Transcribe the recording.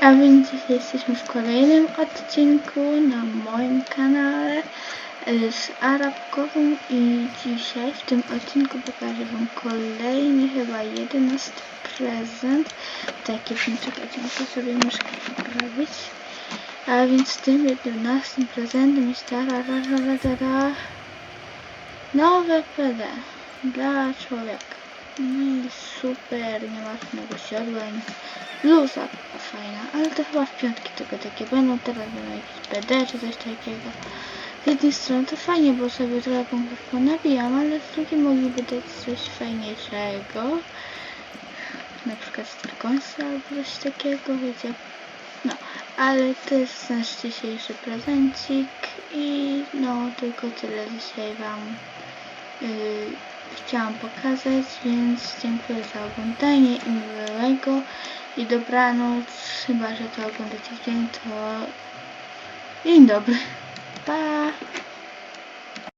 A więc jesteśmy w kolejnym odcinku na moim kanale e, z Arabkową i dzisiaj w tym odcinku pokażę Wam kolejny, chyba jedenasty prezent. Taki czekajcie, muszę sobie myszkę poprawić. A więc tym jedenastym prezentem jest tarararara, nowe PD dla człowieka. No i super, nie ma żadnego siodła, nic. Bluza fajna, ale to chyba w piątki tylko takie będą, teraz będą jakieś PD czy coś takiego. Z jednej strony to fajnie, bo sobie trochę punktów ponabijam, ale z drugiej mogliby dać coś fajniejszego. Na przykład Starkonsa albo coś takiego, wiecie. No, ale to jest nasz dzisiejszy prezencik i no tylko tyle dzisiaj Wam yy, chciałam pokazać, więc dziękuję za oglądanie i miłego i dobranoc, chyba że to oglądacie w dzień, to dzień dobry, pa!